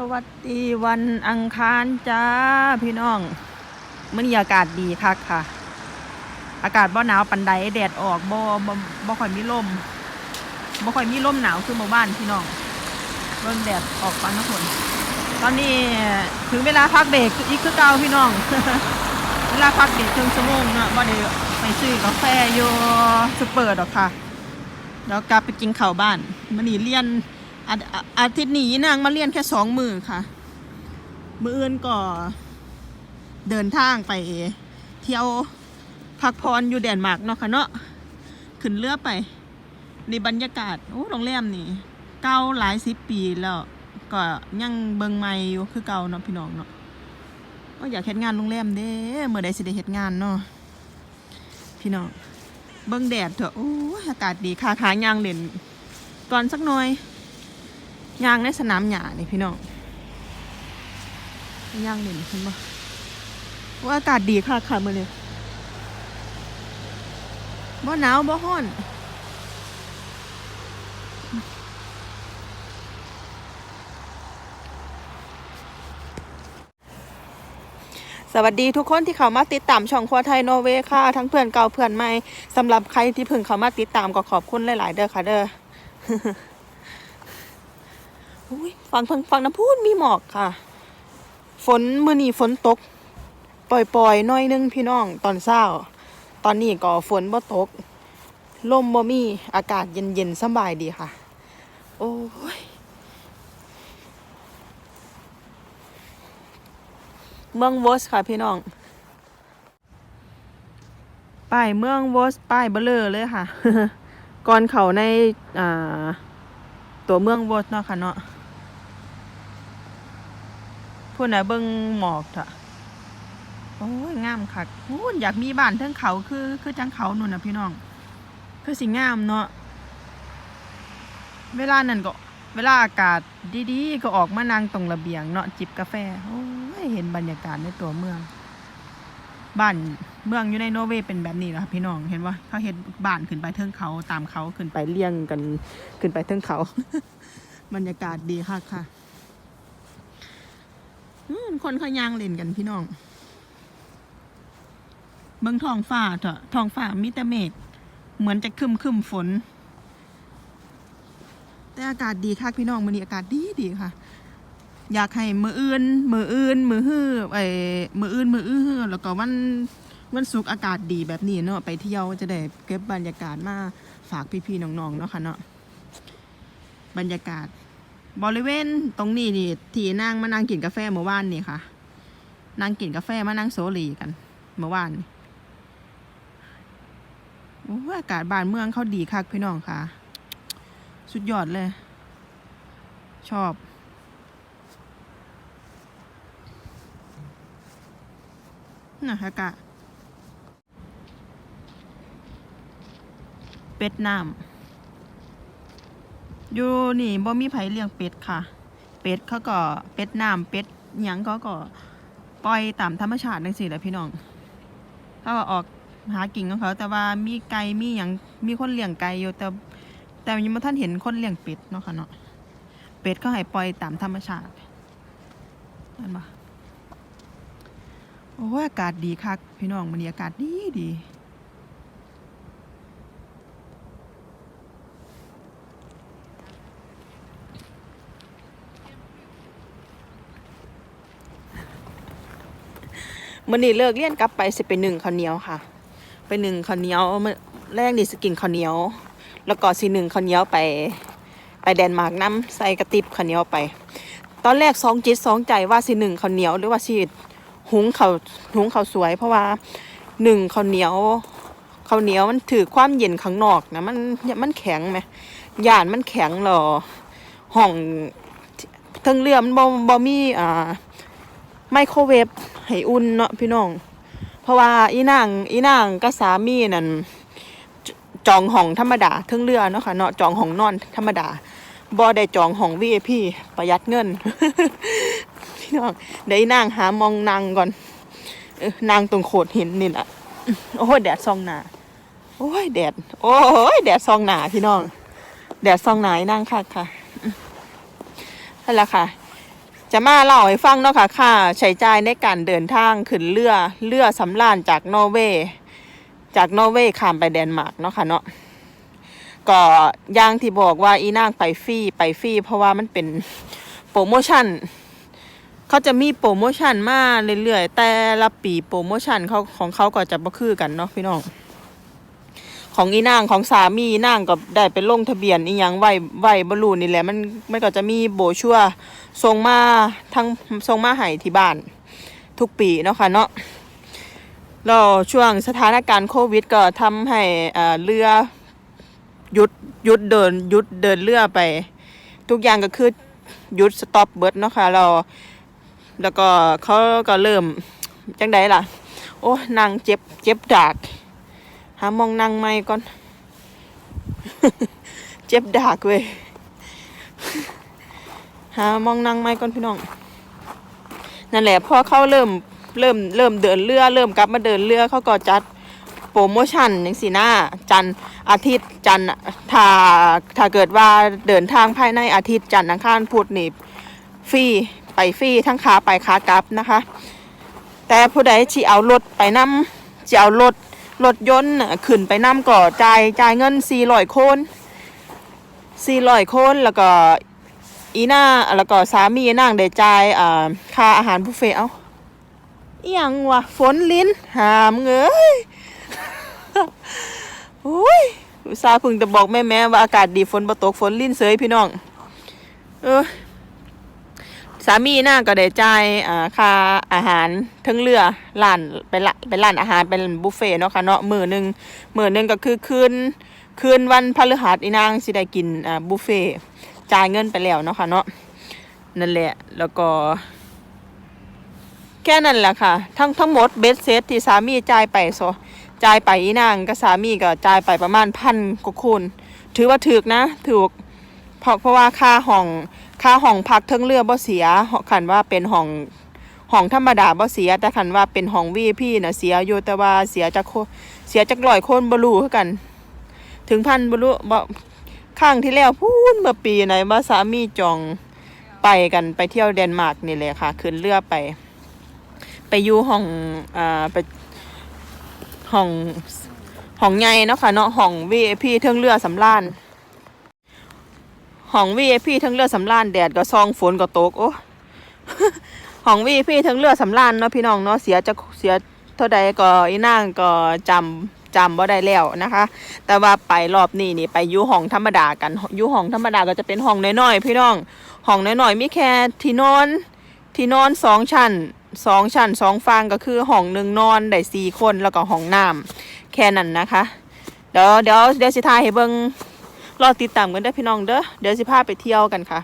สวัสดีวันอังคารจ้าพี่น้องมื่อนี้อากาศดีคักค่ะ อากาศบ่หนาวปันใดแดดออกบ่บ่บ่ค่อยมีลมบ่ค่อยมีลมหนาวคือหมู่บ้านพี่น้องเบิ่งแดดออกปันนะฝนตอนนี้ถึงเวลาพักเบรกอีกคือเก่าพี่น้อง เวลาพักเบรกครึ่งชั่วโมงเนาะบ่ได้ไปซื้อกาแฟอยู่ซุปเปอร์ดอกค่ะเดี๋ยวกลับไปกินข้าวบ้านมื่อนี้เรียน อาอาทิตย์นี้นางมาเรียนแค่สองมือค่ะ มืออื่นก็เดินทางไปเที่ยวพักพรอยู่แดนมาร์กเนาะค่ะเนาะขึ้นเรือไป ในบรรยากาศโอ้โรงแรมนี่ เก่าหลายสิบปีแล้วก็ยังเบิงใหม่อยู่คือเก่าเนาะพี่น้องเนาะก็อยากเฮ็ดงานโรงแรมเด้เมื่อใดสิได้เฮ็ดงานเนาะพี่น้องเบิ่งแดดเถอะโอ้อากาศดีค่ะขายางเล่นก่อนสักหน่อย ย่างในสนามหญ้านี่พี่น้องย่างเด่นเห็นปะว่าอากาศดีค่ะค่ะมื่อนี้บ่หนาวบ่ฮ้อนสวัสดีทุกคนที่เข้ามาติดตามช่องครัวไทยโนเวค่ะ ทั้งเพื่อนเก่าเพื่อนใหม่สำหรับใครที่เพิ่งเข้ามาติดตามก็ขอบคุณหลาย ๆ เด้อค่ะเด้อ ฟังฟังฟังน้ำพูดมีหมอกค่ะ ฝนมื่อนี้ฝนตก ปล่อยๆหน้อยนึงพี่น้องตอนเช้า ตอนนี้ก็ฝนบ่ตก ลมบ่มีอากาศเย็นๆสบายดีค่ะ โอ้ยเมืองวอสค่ะพี่น้อง ป้ายเมืองวอสป้ายเบลเลอร์เลยค่ะ ก่อนเขาในอ่าตัวเมืองวอสเนาะค่ะเนาะ พูดนะเบิ่งหมอกเถอะโอ้ยงามคักโอ้ยอยากมีบ้านเทิงเขาคือคือจังเขาหนู่นนะพี่น้อง คือสิงามเนาะเวลานั้นก็ เวลาอากาศดีๆ ก็ออกมานั่งตรงระเบียงเนาะจิบกาแฟโอ้ยเห็นบรรยากาศในตัวเมือง บ้านเมืองอยู่ในโนเวย์เป็นแบบนี้นะครับพี่น้องเห็นว่าเขาเห็นบ้านขึ้นไปเทิงเขาตามเขาขึ้นไปเลี้ยงกันขึ้นไปเทิงเขา บรรยากาศดีค่ะค่ะ คนเขายางเล่นกันพี่น้อง เบิ่งทองฟ้าเถอะทองฟ้ามีแต่เมฆเหมือนจะคึมคึมฝน แต่อากาศดีค่ะพี่น้องมื้อนี้อากาศดีดีค่ะ อยากให้มืออื่น มืออื่น มือฮื้อไอ้มืออื่น มืออื้อแล้วก็วันวันศุกร์อากาศดีแบบนี้เนาะไปเที่ยวจะได้เก็บบรรยากาศมาฝากพี่ๆน้องๆเนาะค่ะเนาะบรรยากาศ บริเวณตรงนี้นี่ที่นั่งมานั่งกินกาแฟเมื่อวานนี่ค่ะ นั่งกินกาแฟมานั่งโซลีกัน เมื่อวานนี่โอ้อากาศบ้านเมืองเขาดีคักพี่น้องค่ะ สุดยอดเลย ชอบ น่ะอากาศเป็ดน้ำ อยู่นี่บ่มีไผเลี้ยงเป็ดค่ะ เป็ดเขาก็เป็ดน้ำเป็ดหยังเขาก็ปล่อยตามธรรมชาติจังซี่แหละพี่น้องเขาก็ออกหากินของเขา แต่ว่ามีไก่มีหยังมีคนเลี้ยงไก่อยู่แต่แต่ยังบ่ทันเห็นคนเลี้ยงเป็ดเนาะค่ะเนาะเป็ดเขาให้ปล่อยตามธรรมชาตินั่นบ่โอ้ยอากาศดีคักพี่น้องมันนี้อากาศดีดี มันนี้เลิกเรียนกลับไปสิไปหนึ่งข้าวเหนียวค่ะ ไปหนึ่งข้าวเหนียวแรกนี่สกินข้าวเหนียว แล้วก็สิหนึ่งข้าวเหนียวไป ไปแดนมาร์กน้ำใส่กระติบข้าวเหนียวไป ตอนแรกสองจิตสองใจว่าสิหนึ่งข้าวเหนียวหรือว่าสิหุงข้าวหุงข้าวสวย เพราะว่าหนึ่งข้าวเหนียวข้าวเหนียวมันถือความเย็นข้างนอกนะมันมันแข็งไหมย่านมันแข็งหรอห้องทั้งเรือมันบ่บ่มีอ่าไมโครเวฟ ให้อุ่นเนาะพี่น้อง เพราะว่าอีนางอีนางกับสามีนั่นจองห้องธรรมดาเทั้งเรือเนาะค่ะเนาะจองห้องนอนธรรมดาบ่ได้จองห้อง VIP ประหยัดเงิน พี่น้องเดี๋ยวอีนางหามองนางก่อนนางตรงโขดหินนี่แหละโอ้ยแดดซองหนาโอ้ยแดด โอ้ยแดดซองหนาพี่น้อง แดดซองหนาอีนางค่ะค่ะนั่นแหละค่ะ จะมาเล่าให้ฟังเนาะค่ะค่าใช้จ่ายในการเดินทางขึ้นเรือเรือสำราญจากนอร์เวย์จากนอร์เวย์ข้ามไปเดนมาร์กเนาะค่ะเนาะก็อย่างที่บอกว่าอีนางไปฟรีไปฟรีเพราะว่ามันเป็นโปรโมชั่นเขาจะมีโปรโมชั่นมาเรื่อยๆแต่ละปีโปรโมชั่นเขาของเขาก็จะบ่คือกันเนาะพี่น้อง ของอีนางของสามีนางก็ได้ไปลงทะเบียนอีหยังไว้ไว้บรูนี่แหละมันมันก็จะมีโบชัวร์ส่งมาทั้งส่งมาให้ที่บ้านทุกปีเนาะค่ะเนาะแล้วช่วงสถานการณ์โควิด ก็ทำให้อ่าเรือหยุดหยุดเดินหยุดเดินเรือไป ทุกอย่างก็คือหยุดสต็อปเบิร์ดเนาะค่ะเรา แล้วก็เขาก็เริ่มจังไดล่ะ โอ้นางเจ็บเจ็บดาก หามองนั่งไม่ก่อน เจ็บดากเว้ยหามองนั่งไม่ก่อนพี่น้อง นั่นแหละพอเขาเริ่มเริ่มเริ่มเดินเรือ เริ่มกลับมาเดินเรือเขาก็จัดโปรโมชั่นอย่างสีหน้าจันอาทิตย์จันถ้าถ้าเกิดว่าเดินทางภายในอาทิตย์จันทร์อังคารพุธนี่ฟรีไปฟรีทั้งขาไปขากลับนะคะ แต่ผู้ใดที่เอารถไปนำจะเอารถ รถยนต์ขึ้นไปนำก่อจ่ายจ่ายเงิน400โคน400โคนแล้วก็อีน่าแล้วก็สามีนางได้จ่ายอ่าค่าอาหารบุฟเฟ่เอ้าอียังวะฝนลิ้นหามเงยโอ้ยอุตส่าห์พึ่งจะบอกแม่แม่ว่าอากาศดีฝนบ่ตกฝนลิ้นเสยพี่น้อง เออ สามีน่าก็ได้จ่ายค่าอาหารทั้งเรือร้านเป็นละเป็นร้านอาหารเป็นบุฟเฟ่เนาะค่ะเนาะมื้อหนึ่งมื้อหนึ่งก็คือคืนคืนวันพฤหัสอีนางสิได้กินบุฟเฟ่จ่ายเงินไปแล้วเนาะค่ะเนาะนั่นแหละแล้วก็ แค่นั้นแหละค่ะ ทั้งทั้งหมดเบสเซตที่สามีจ่ายไปโซจ่ายไปอีนางกับสามีก็จ่ายไปประมาณพันกว่าคูณถือว่าถูกนะถูก เพราะเพราะว่าค่าห้องค่าห้องพักเทั้งเรือบ่เสียขันว่าเป็นห้องห้องธรรมดาบ่เสีย แต่ขันว่าเป็นห้อง VIP น่ะเสียอยู่แต่ว่าเสียจากโคเสียจากร้อยคนบ่รู้คือกัน ถึงพันบ่รู้บ่ข้างที่แล้วพูนเมื่อปีไหนว่าสามีจองไปกันไปเที่ยวเดนมาร์กนี่แหละค่ะขึ้นเรือไป ไปอยู่ห้องอ่าไปห้องห้องใหญ่เนาะค่ะเนาะห้อง VIP เทิงเรือสำราญ ห้อง VIP ทั้งเรือสำราญแดดก็ซองฝนก็ตกโอ้ห้อง VIP ทั้งเรือสำราญเนาะพี่น้องเนาะเสียจะเสียเท่าใดก็อีนางก็จำจำบ่ได้แล้วนะคะ แต่ว่าไปรอบนี้นี่ไปอยู่ห้องธรรมดากันอยู่ห้องธรรมดาก็จะเป็นห้องน้อยๆพี่น้องห้องน้อยๆมีแค่ที่นอนที่นอนสองชั้นสองชั้นสองฟางก็คือห้องหนึ่งนอนได้สี่คนแล้วก็ห้องน้ำแค่นั้นนะคะ เดี๋ยวเดี๋ยวเดี๋ยวสิทายให้เบิ่ง รอติดตามกันเด้พี่น้องเด้อเดี๋ยวสิพาไปเที่ยวกันค่ะ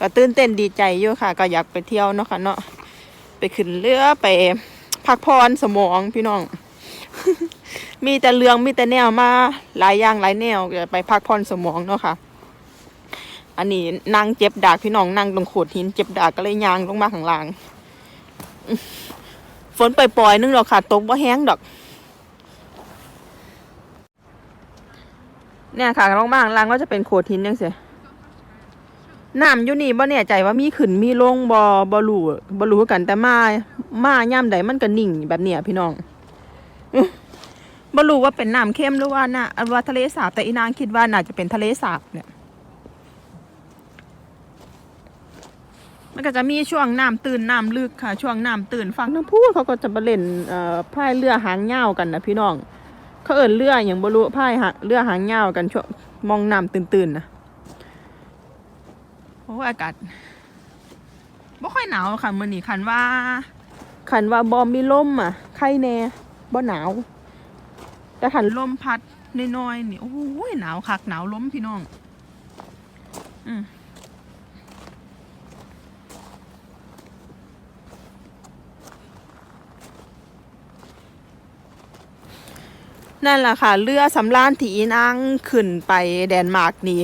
ก็ตื่นเต้นดีใจอยู่ค่ะ ก็อยากไปเที่ยวเนาะค่ะเนาะไปขึ้นเรือไปพักผ่อนสมองพี่น้อง มีแต่เรื่องมีแต่แนวมาหลายอย่างหลายแนวไปพักผ่อนสมองเนาะค่ะ อันนี้นางเจ็บดากพี่น้องนั่งตรงโขดหินเจ็บดากก็เลยยางลงมาข้างล่าง ฝนปล่อยๆนึงหรอกค่ะตกบ่แห้งดอก เนี่ยค่ะลงมาข้างล่างก็จะเป็นโขดหินยังเสียน้ำอยู่นี่บ่แน่ยใจว่ามีขึ้นมีลงบ่บ่รู้บ่รู้กันแต่มามาย่ามใดมันก็นิ่งแบบเนี้ยพี่น้องอื้อบ่รู้ว่าเป็นน้ำเค็มหรือว่าน่ะว่าทะเลสาบแต่อีนางคิดว่าน่าจะเป็นทะเลสาบเนี่ย มันก็จะมีช่วงน้ำตื่นน้ำลึกค่ะ ช่วงน้ำตื่นฟังทั้งพูดเขาก็จะมาเล่นเอ่อพายเรือหางยากันนะพี่น้อง เขาเอินเรืออย่างบรุพายหาเรือหางยาวกันช่วงมองน้ำตื่นๆนะโอ้อากาศบ่ค่อยหนาวค่ะมื่อนี้คันว่า คันว่าบอมมีลมอะไข่แน่บ่หนาว แต่คันลมพัดน้อยๆนี่โอ้โหหนาวคักหนาวล้มพี่น้อง อืม นั่นแหละค่ะเรือสำราญที่อีนางขึ้นไปแดนมาร์กนี่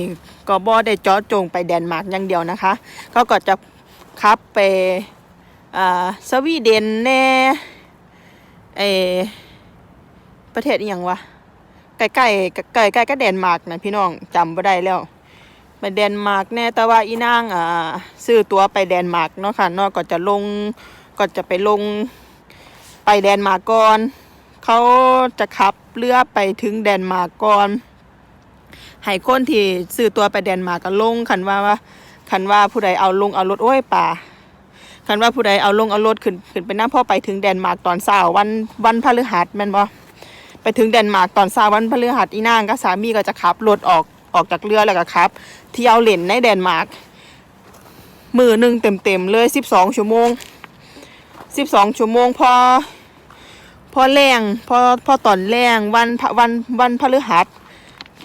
ก็บ่ได้จาะจงไปแดนมาร์กอย่างเดียวนะคะเขาก็จะขับไปสวีเดนแน่เอประเทศอย่างวะใกล้ๆใกล้ใกล้ๆก็แดนมาร์กนะพี่น้องจำบ่ได้แล้วไปแดนมาร์กแน่แต่ว่าอีนางอ่าซื้อตัวไปแดนมาร์กเนาะค่ะเนาะก็จะลงก็จะไปลงไปแดนมาร์กก่อน เขาจะขับเรือไปถึงแดนมาร์กก่อนให้คนที่ซื้อตัวไปแดนมาร์กก็ลงคันว่าว่าคันว่าผู้ใดเอาลงเอารถโอ้ยป่าคันว่าผู้ใดเอาลงเอารถขึ้นขึ้นไปนั่งพอไปถึงแดนมาร์กตอนเช้าวันวันพฤหัสแม่นบ่ไปถึงแดนมาร์กตอนเช้าวันพฤหัสอีนางกับสามีก็จะขับรถออกออกจากเรือแล้วก็ขับเที่ยวเล่นในแดนมาร์กมือหนึ่งเต็มเต็มๆเลยสิบสองชั่วโมงสิบสองชั่วโมงพอ พอแรงพอพอตอนแรงวันพระวันวันพฤหัส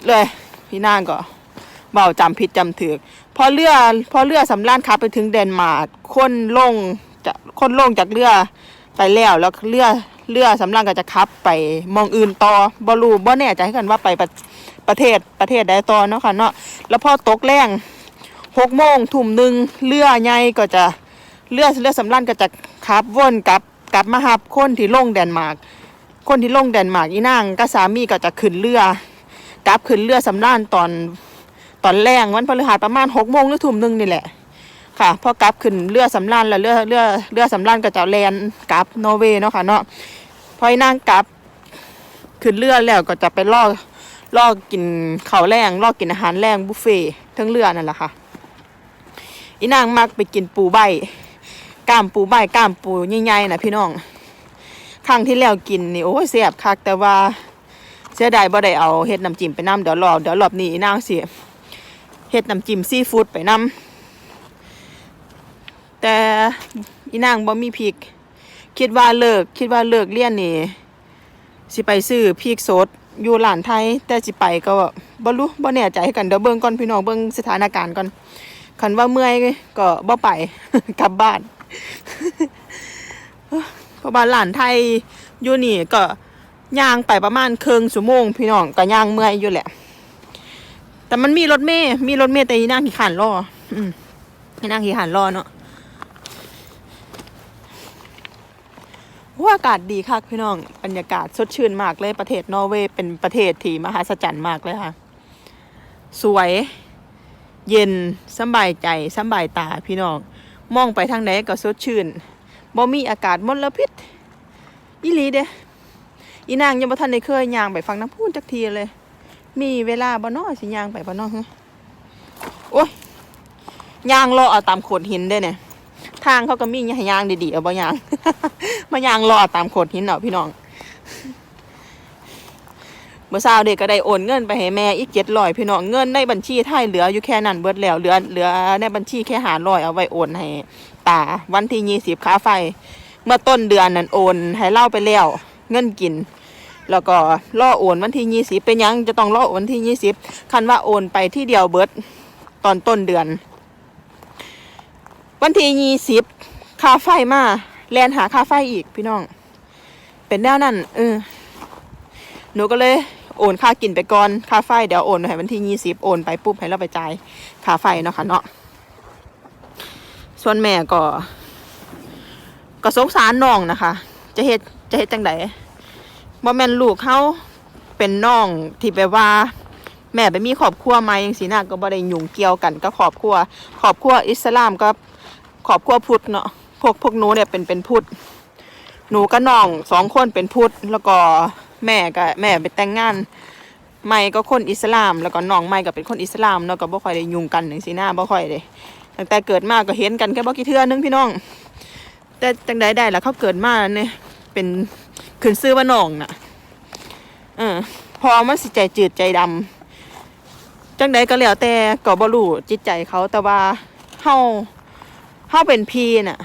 เลยพี่นางก็เบาจำผิดจำถือพอเรือพอเรือสำราญขับไปถึงแดนมาร์กคนลงจะคนลงจากเรือไปแล้วแล้วเรือเรือสำราญก็จะขับไปมองอื่นต่อบอลูบ่แน่ใจกันว่าไปประประเทศประเทศใดต่อเนาะค่ะเนาะแล้วพอตกแรงหกโมงทุ่มหนึ่งเรือใหญ่ก็จะเรือเรือสำราญก็จะขับวนกลับ กลับมาหับคนที่ลงแดนมาร์กคนที่ลงแดนมาร์กอีนางก็สามีก็จะขึ้นเรือกลับขึ้นเรือสำราญตอนตอนแรงวันพฤหัสประมาณหกโมงหรือทุ่มหนึ่งนี่แหละ ค่ะพอกลับขึ้นเรือสำราญแล้วเรือเรือเรือสำราญก็จะแลนกลับนอร์เวย์เนาะค่ะเนาะพออีนางกลับขึ้นเรือแล้วก็จะไปล่อล่อกินข้าวแรงล่อกินอาหารแรงบุฟเฟ่ทั้งเรือนั่นแหละค่ะอีนางมักไปกินปูใบ ก้ามปูใบก้ามปูใหญ่ๆนะพี่น้องครั้งที่แล้วกินนี่โอ้ยเสียบคักแต่ว่าเสียดายบ่ได้เอาเฮ็ดน้ำจิ้มไปนํเดี๋ยวรอบเดี๋ยวรอบนี้นางเสิเฮ็ดน้ำจิ้มซีฟู้ดไปนํแต่อีนางบ่มีพริก คิดว่าเลิก คิดว่าเลิกเรียนนี่สิไปซื้อพริกสดอยู่ร้านไทย แต่สิไปก็บ่รู้บ่แน่ใจกันเดี๋ยวเบิ่งก่อนพี่น้องเบิ่งสถานการณ์ก่อน คันว่าเมื่อยก็บ่ไปกลับบ้านเพราะว่าหลานไทยอยู่นี่ก็ย่างไปประมาณเครึ่งชั่วโมงพี่น้องก็ย่างเมื่อยอยู่แหละ แต่มันมีรถเมย์มีรถเมย์แต่อีนั่งขี่ขานรออืมอีนั่งขี่ขานรอเนาะว่าอากาศดีคักพี่น้อง บรรยากาศสดชื่นมากเลยประเทศนอร์เวย์เป็นประเทศที่มหัศจรรย์มากเลยค่ะ สวย เย็นสบายใจสบายตาพี่น้อง มองไปทางไหนก็สดชื่นบ่มีอากาศมลพิษอีหลีเด้อีนางยังบ่ทันได้เคยย่างไปฟังน้ำพูนจักทีเลย มีเวลาบ่น้อสิย่างไปบ่น้อฮะโอ้ยย่างรอเอาตามโขดหินได้เนี่ยทางเขาก็มีย่างดีๆเอาบ่ย่าง มาย่างรอเอาตามโขดหินเนาะพี่น้อง เมื่อเช้าเด็กก็ได้โอนเงินไปให้แม่อีกเจ็ดร้อยพี่น้องเงินในบัญชีไทยเหลืออยู่แค่นั้นเบิดแล้วเหลือเหลือในบัญชีแค่หาร้อยเอาไว้โอนให้ตาวันที่ยี่สิบค่าไฟ เมื่อต้นเดือนนั้นโอนให้เล่าไปแล้วเงินกิน แล้วก็ล่อโอนวันที่ยี่สิบเป็นยังจะต้องล่อโอนวันที่ยี่สิบคันว่าโอนไปที่เดียวเบิดตอนต้นเดือน วันที่ยี่สิบค่าไฟมาแลนหาค่าไฟอีกพี่น้อง เป็นแนวนั้นเออหนูก็เลย โอนค่ากินไปก่อนค่าไฟเดี๋ยวโอนให้วันที่ยี่สิบโอนไปปุ๊บให้เราไปจ่ายค่าไฟเนาะค่ะเนาะส่วนแม่ก็ก็สงสารน้องนะคะ จะเฮ็ดจะเฮ็ดจังไดบ่แม่นลูกเขาเป็นน้องที่แบบว่า แม่ไปมีครอบครัวใหม่จังซี่นะก็บ่ได้ยุ่งเกี่ยวกันกับครอบครัวครอบครัวอิสลามกับครอบครัวพุทธเนาะพวกพวกหนูเนี่ยเป็นเป็นพุทธหนูกับน้องสองคนเป็นพุทธแล้วก็ แม่ก็แม่ไปแต่งงานใหม่ก็คนอิสลาม แล้วก็น้องใหม่ก็เป็นคนอิสลามเนาะก็บ่ค่อยได้ยุ่งกันจังซี่นะบ่ค่อยได้ตั้งแต่เกิดมาก็เห็นกันแค่บ่กี่เทื่อนึงพี่น้อง แต่จังใดได้ล่ะเขาเกิดมาเนี่ยเป็นขึ้นซื้อว่าน้องน่ะเออพอมันสิใจจืดใจดำจังใดก็แล้วแต่ก็บ่รู้จิตใจเขาแต่ว่าเฮาเฮาเป็นพี่น่ะ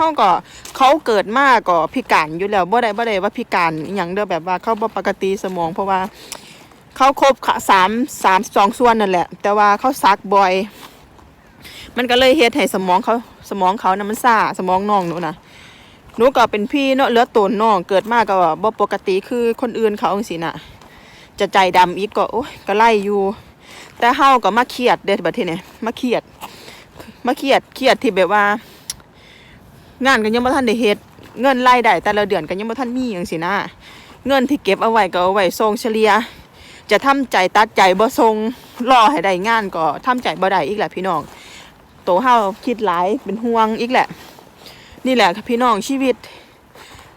เฮาก็เขาเกิดมาก็พิการอยู่แล้วบ่ได้บ่ได้ว่าพิการอหย่างเด้อแบบว่าเขาบ่ปกติสมอง เพราะว่าเขาครบสามสามสองส่วนนั่นแหละ แต่ว่าเขาซักบ่อย มันก็เลยเฮ็ดให้สมองเขาสมองเขานะมันซ่าสมองน้องหนูนะหนูก็เป็นพี่เนาะเหลือตนน้องเกิดมากก็บ่ปกติคือคนอื่นเขาจังซี่น่ะจะใจดำอีกก็โอ้ยก็ไล่อยู่ แต่เฮาก็มาเครียดเด้บัดทีนี้มาเครียดมาเครียดเครียดที่แบบว่า งานก็ยังบ่ทันได้เฮ็ดเงินรายได้แต่ละเดือนก็ยังบ่ทันมีจังซี่นะเงินที่เก็บเอาไว้ก็เอาไว้ส่งเฉลี่ยจะทำใจตัดใจบ่ส่งรอให้ได้งานก็ทำใจบ่ได้อีกแหละพี่น้องโตเฮาคิดหลายเป็นห่วงอีกแหละ นี่แหละพี่น้องชีวิต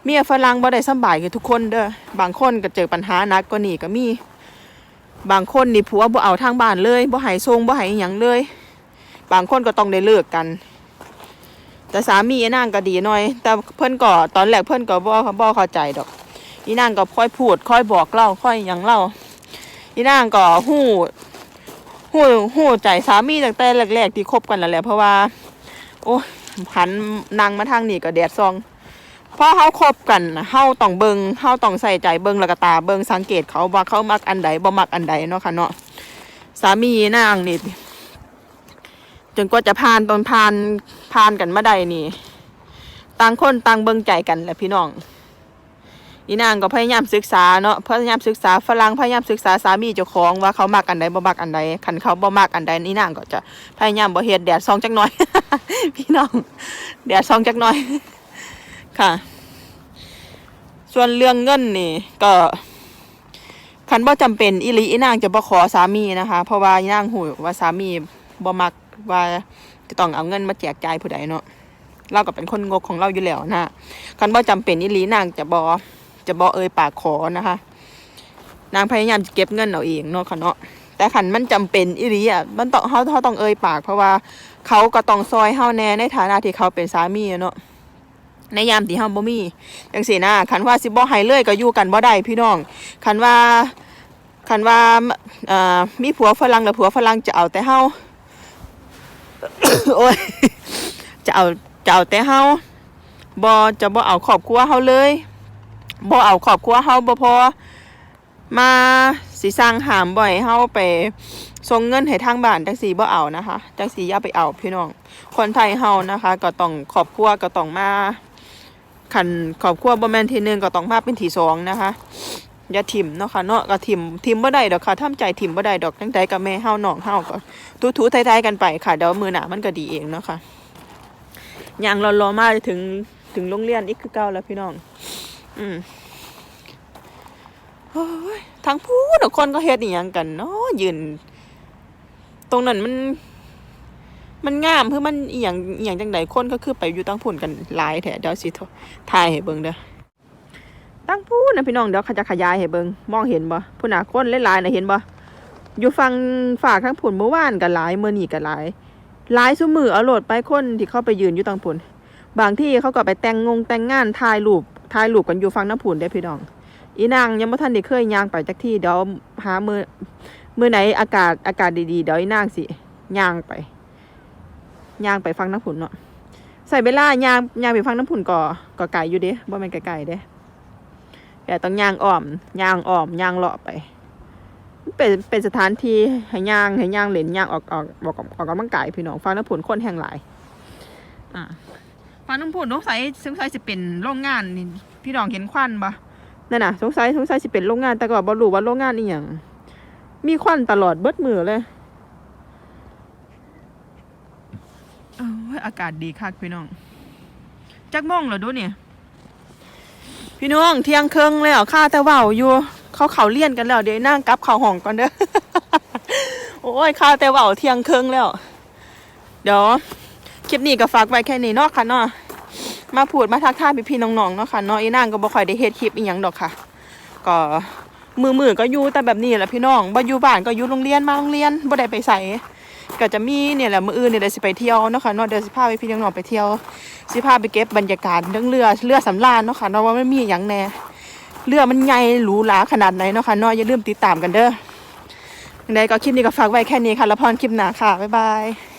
เมียฝรั่งบ่ได้สบายกับทุกคนเด้อบางคนก็เจอปัญหาหนักกว่านี้ก็มี บางคนนี่ผัวบ่เอาทางบ้านเลยบ่ให้ทรงบ่ให้อิหยังเลย บางคนก็ต้องได้เลิกกัน แต่สามีไอ้นางก็ดีหน่อย แต่เพิ่อนก็ตอนแรกเพิ่อนก็บ่บ่เข้าใจดอกอีนางก็ค่อยพูดค่อยบอกเล่าค่อยหยังเล่าอีนางก็ฮู้ฮู้ฮู้ใจสามีตั้งแต่แรกๆที่คบกันนั่นแหละเพราะว่า โอ้หันนางมาทางนี้ก็แดดซองเพราะเฮาคบกันเฮาต้องเบิงเฮาต้องใส่ใจเบิงแล้วก็ตาเบิงสังเกตเขาว่าเขามักอันใดบ่มักอันใดเนาะค่ะเนาะสามีนางนี่ จนกว่าจะผ่านตอนผ่านผ่านกันมาได้นี่ต่างคนต่างเบิงใจกันแหละพี่น้องอีนางก็พยายามศึกษาเนาะพยายามศึกษาฝรั่งพยายามศึกษาสามีเจ้าของว่าเขามักอันใดบ่มักอันใดคันเขาบ่มักอันใดอีนางก็จะพยายามบ่เฮ็ดแดดซองจักหน่อย พี่น้องแดดซองจักหน่อย ค่ะ ส่วนเรื่องเงินนี่ ก็คันบ่จำเป็นอีหลีอีนางจะบ่ขอสามีนะคะ เพราะว่าอีนางหูว่าสามีบ่มัก ว่าจะต้องเอาเงินมาแจกจ่ายผู้ใดเนาะเราก็เป็นคนงกของเราอยู่แล้วนะคันบ่จำเป็นอีหลีนางจะบ่จะบอเอ่ยปากขอนะคะ นางพยายามจะเก็บเงินเอาเองเนาะค่ะเนาะแต่ขันมันจำเป็นอีหลีอะมันต้องเขาเขาต้องเอ่ยปาก เพราะว่าเขาก็ต้องซอยเฮาแน่ในฐานะที่เขาเป็นสามีเนาะในยามที่เฮาบ่มีจังซี่นะคันว่าสิบ่ให้เลยก็อยู่กันบ่ได้พี่น้องคันว่าคันว่าอ่อมีผัวฝรั่งแล้วผัวฝรั่งจะเอาแต่เฮา โอ้ยจะเอาจะเอาแต่เฮาบ่จะบ่เอาครอบครัวเฮาเลยบ่เอาครอบครัวเฮาบ่พอมาสิสร้างหามบ่ให้เฮาไปส่งเงินให้ทางบ้านจังสีบ่เอานะคะจังสีอย่าไปเอาพี่น้อง คนไทยเฮานะคะ ก็ต้องครอบครัวก็ต้องมาคันครอบครัวบ่แม่นทีหนึ่งก็ต้องมาเป็นทีสองนะคะ อย่าถิ่มเนาะค่ะเนาะก็ถิ่มถิ่มบ่ได้ดอกค่ะทำใจถิ่มบ่ได้ดอกจังใดกับแม่เฮาน้องเฮาก็ทูๆไทยๆกันไปค่ะเดี๋ยวมือหนามันก็ดีเองเนาะค่ะย่างรอๆมาถึงถึงโรงเรียนอีกคือเก่าแล้วพี่น้อง อืมโอ้ยทางพูดคนก็เฮ็ดอีหยังกันเนาะยืน ตรงนั้นมัน มันงามเพื่อมันอีหยังอีหยังจังไดคนก็คือไปอยู่ตั้งพุ่นกันหลายแถเดี๋ยวสิถ่ายให้เบิ่งเด้อ ตั้งพูดนะพี่น้องเดี๋ยวเขาจะขยายให้เบิงมองเห็นบ่พุ่นน่ะคนหลายๆนะเห็นบ่อยู่ฟังฝากทั้งพุ่นเมื่อวานก็หลายเมื้อนี้ก็หลายหลายซุมือเอาโหลดไปคนที่เข้าไปยืนอยู่ตั้งพุ่นบางที่เขาก็ไปแต่งงงแต่งงานถ่ายรูปถ่ายรูปกันอยู่ฟังน้ำผุนได้พี่น้อง อีนางยังไม่ทันได้เคยย่างไปจักที่เดี๋ยวหามือมือไหนอากาศอากาศดีๆเดี๋ยวอีนางสิย่างไปย่างไปฟังน้ำผุนเนาะใส่เวลาย่างย่างไปฟังน้ำผุนก่อก่อไก่อยู่เด้บ่แม่นไก่ๆเด้ แต่ต้องย่างอ้อมย่างอ้อมย่างเลาะไป เป็นเป็นสถานที่ให้ย่างให้ย่างเล่นย่างออกออกออกออกกำลังกายพี่น้องฟังน้ำผุนคนแห่งหลาย อ่าฟันน้ำพุนสงสัยสงสัยสิเป็นโรงงานนี่พี่น้องเห็นควันปะนั่นน่ะสงสัยสงสัยสิเป็นโรงงานแต่ก็บ่รู้ว่าโรงงานนี่อหย่างมีควันตลอดเบิดมือเลยเอยอากาศดีคักพี่น้องจักโมองเหรอดูเนี่ย พี่น้องเที่ยงครึ่งแล้วข้าแต่เว่าอยู่เขาเขาเลี่ยนกันแล้วเดี๋ยวนั่งกับเขาห้องก่อนเด้อโอ้ยข้าแต่เว่าเที่ยงครึ่งแล้ว เดี๋ยวคลิปนี้ก็ฝากไว้แค่นี้เนาะค่ะเนาะมาพูดมาทักทายพี่ๆน้องๆเนาะค่ะเนาะอีนางก็บ่ค่อยได้เฮ็ดคลิปอีหยังดอกค่ะ ก็มือมือก็อยู่แต่แบบนี้แหละพี่น้องบ่อยู่บ้านก็อยู่โรงเรียนมาโรงเรียนบ่ได้ไปไส ก็จะมีเนี่ยแหละมืออื่นเนี่ยเดี๋ยวสิไปเที่ยวเนาะค่ะเนาะเดี๋ยวสิพาพี่น้องๆไปเที่ยวสิพาไปเก็บบรรยากาศเรื่องเรือเรือสำราญเนาะค่ะเนาะว่ามันมีอย่างแน่เรือมันใหญ่หรูหราขนาดไหนเนาะค่ะเนาะอย่าลืมติดตามกันเด้อยังไงก็คลิปนี้ก็ฝากไว้แค่นี้ค่ะแล้วพรคลิปหน้าค่ะบ๊ายบาย